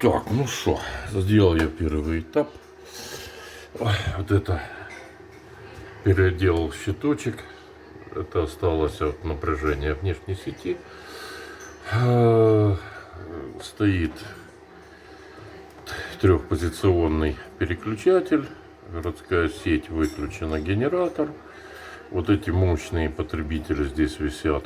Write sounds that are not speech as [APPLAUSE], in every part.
Так, ну что, сделал я первый этап. Вот это переделал щиточек. Это осталось от напряжения внешней сети. Э, Стоит трехпозиционный переключатель. Городская сеть выключена, генератор. Вот эти мощные потребители здесь висят.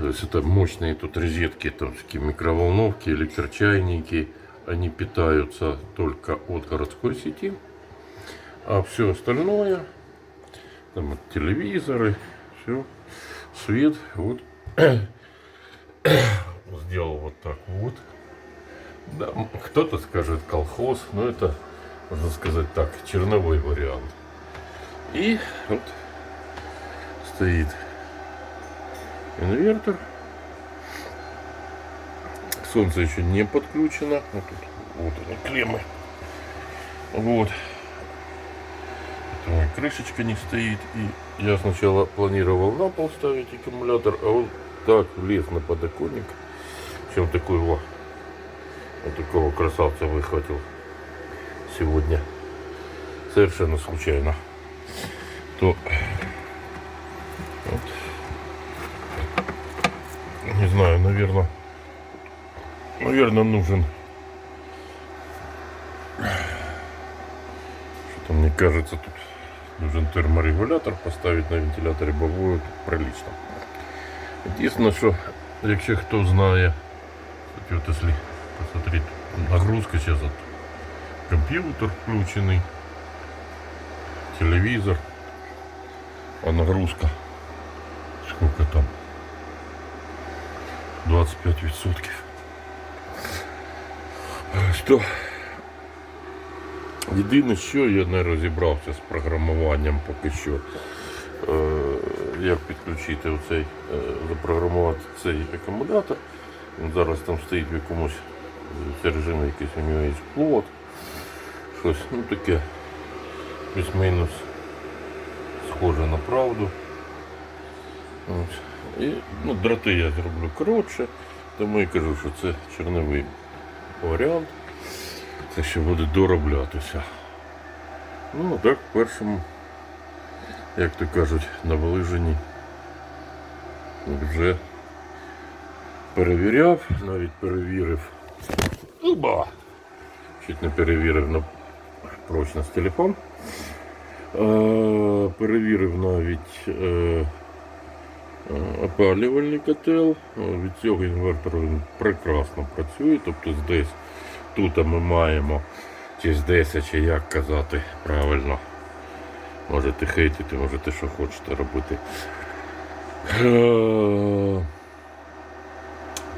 То есть это мощные тут розетки, там такие микроволновки, электрочайники. Они питаются только от городской сети. А все остальное, там вот телевизоры, все, свет, вот [COUGHS] сделал вот так вот. Да, кто-то скажет колхоз, но это, можно сказать так, черновой вариант. И вот стоит инвертор. Солнце еще не подключено. Вот тут вот они клеммы. Вот. Это крышечка не стоит. И я сначала планировал на пол ставить аккумулятор, а он так влез на подоконник. Чем такой вот, вот такого красавца выхватил сегодня. Совершенно случайно. То вот. Не знаю, наверное, наверное, нужен. Что-то мне кажется, тут нужен терморегулятор поставить на вентиляторе, бо будет прилично. Единственное, что, якщо хто знає, кстати, вот если посмотреть, нагрузка сейчас от компьютер включенный, телевизор, а нагрузка сколько там? 25 відсотків. Що? Єдине, що я не розібрався з програмуванням поки що. Е, як підключити оцей, е, запрограмувати цей акумулятор. Він зараз там стоїть в якомусь режимі, якийсь у нього є плот. Щось, ну таке плюс-мінус схоже на правду. Ось. І ну, дроти я зроблю коротше, тому і кажу, що це чорновий варіант. Це ще буде дороблятися. Ну, а так, в першому, як то кажуть, на вилиженні вже перевіряв, навіть перевірив. Оба! Чуть не перевірив на прочність телефон. Е, перевірив навіть. Е, опалювальний котел. Е, Від цього інвертору він прекрасно працює. Тобто десь тут ми маємо чи з 10, чи як казати правильно. Можете хейтити, можете що хочете робити. Е,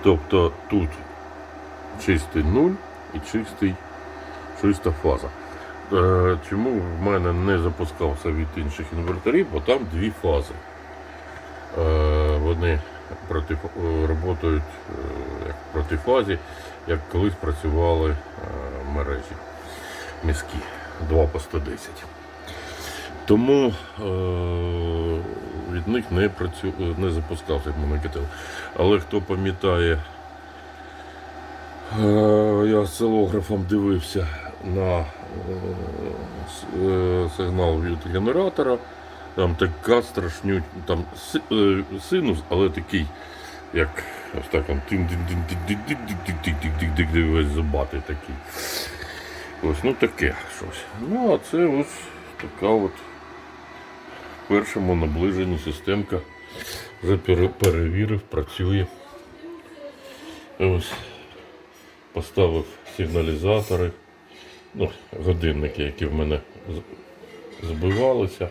Тобто тут чистий нуль і чистий, чиста фаза. Чому в мене не запускався від інших інверторів, бо там дві фази. Е, вони проти, е, працюють як в протифазі, як колись працювали е, мережі міські 2 по 110. Тому е, від них не, працю, не запускався монокетел. Але хто пам'ятає, е, я осцилографом дивився на е, е, сигнал від генератора. Там така страшню, там синус, але такий, як ось так там весь зубатий такий. Ось, ну таке щось. Ну, а це ось така от першому наближенні системка. Вже перевірив, працює. Ось Поставив сигналізатори, ну, годинники, які в мене збивалися.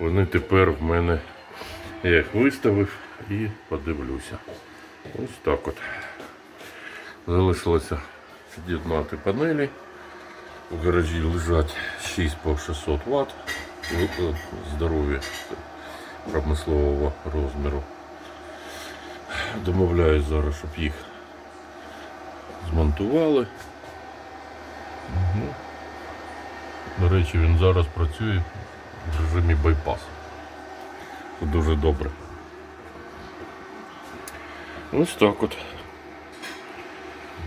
Вони тепер в мене, я їх виставив і подивлюся. Ось так от. Залишилося під'єднати панелі. В гаражі лежать 6 по 600 Вт. Здорові промислового розміру. Домовляюсь зараз, щоб їх змонтували. До речі, він зараз працює в режимі байпас. Це дуже добре. Ось так от.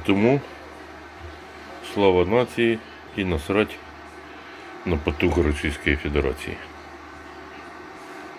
Тому слава нації і насрать на потугу Російської Федерації.